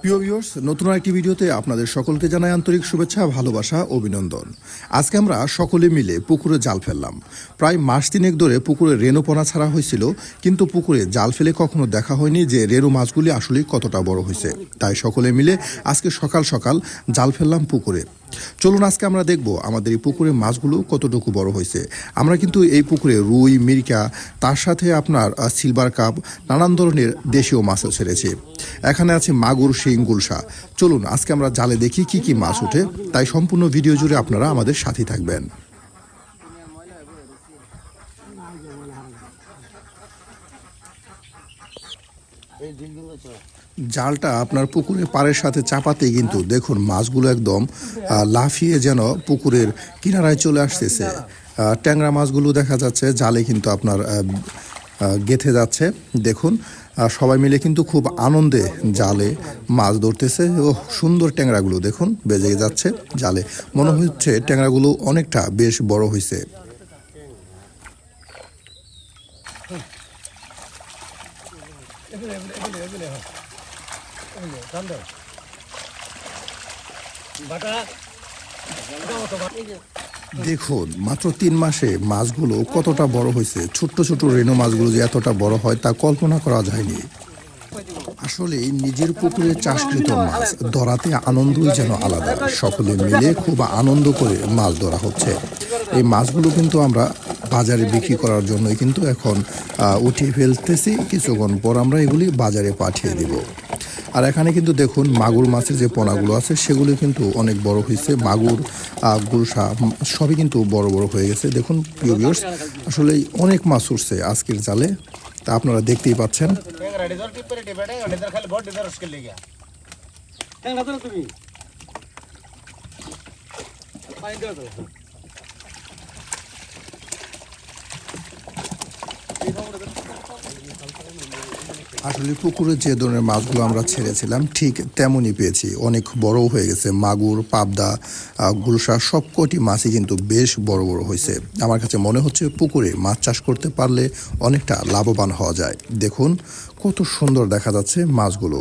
প্রিয় ভিউয়ার্স নতুন একটি ভিডিওতে আপনাদের সকলকে জানাই আন্তরিক শুভেচ্ছা, ভালোবাসা, অভিনন্দন। আজকে আমরা সকলে মিলে পুকুরে জাল ফেললাম। প্রায় মাস তিনেক ধরে পুকুরে রেণুপনা ছাড়া হয়েছিল, কিন্তু পুকুরে জাল ফেলে কখনো দেখা হয়নি যে রেণু মাছগুলি আসলে কতটা বড় হয়েছে। তাই সকলে মিলে আজকে সকাল সকাল জাল ফেললাম পুকুরে। চলুন আজকে আমরা দেখব আমাদের এই পুকুরের মাছগুলো কতটুকু বড় হয়েছে। আমরা কিন্তু এই পুকুরে রুই, মিরিকা, তার সাথে আপনার সিলভার কাপ, নানান ধরনের দেশীয় মাছও ছেড়েছে। এখানে আছে মাগুর, শিং চলুন আজকে আমরা জালে দেখি কি কি মাছ ওঠে। তাই সম্পূর্ণ ভিডিও জুড়ে আপনারা আমাদের সাথে থাকবেন। জালটা আপনার পুকুরের পাড়ের সাথে চাপাতেই কিন্তু দেখুন মাছগুলো একদম লাফিয়ে যেন পুকুরের কিনারায় চলে আসতেছে। ট্যাংরা মাছগুলো দেখা যাচ্ছে, জালে কিন্তু আপনার গেথে যাচ্ছে। দেখুন সবাই মিলে কিন্তু খুব আনন্দে জালে মাছ ধরতেছে। ও, সুন্দর ট্যাংরাগুলো দেখুন, বেজে যাচ্ছে জালে। মনে হচ্ছে ট্যাংরাগুলো অনেকটা বেশ বড় হয়েছে দেখুন, মাত্র তিন মাসে মাছগুলো কতটা বড় হয়েছে, ছোট্ট ছোট রেণু মাছগুলো যে এতটা বড় হয় তা কল্পনা করা যায়নি। আসলে নিজের পুকুরে চাষকৃত মাছ, ধরাতে আনন্দই যেন আলাদা। সকলে মিলে খুব আনন্দ করে মাছ ধরা হচ্ছে। এই মাছগুলো কিন্তু আমরা বাজারে বিক্রি করার জন্য কিন্তু এখন উঠিয়ে ফেলতেছি। কিছুক্ষণ পর আমরা এগুলি বাজারে পাঠিয়ে দিব। আর এখানে কিন্তু দেখুন, মাগুর মাছের যে পোনাগুলো আছে, সেগুলো কিন্তু অনেক বড় হয়েছে। মাগুর গুরসা সবই কিন্তু বড় বড় হয়ে গেছে। দেখুন, প্রিয় আসলে অনেক মাছ উঠছে আজকের জালে। তা আপনারা দেখতেই পাচ্ছেন। আসলে পুকুরে যে ধরনের মাছগুলো আমরা ছেড়েছিলাম, ঠিক তেমনই পেয়েছি। অনেক বড় হয়ে গেছে। মাগুর, পাবদা গুলশা সব কটি মাছই কিন্তু বেশ বড় বড় হয়েছে। আমার কাছে মনে হচ্ছে পুকুরে মাছ চাষ করতে পারলে অনেকটা লাভবান হওয়া যায়। দেখুন কত সুন্দর দেখা যাচ্ছে মাছগুলো।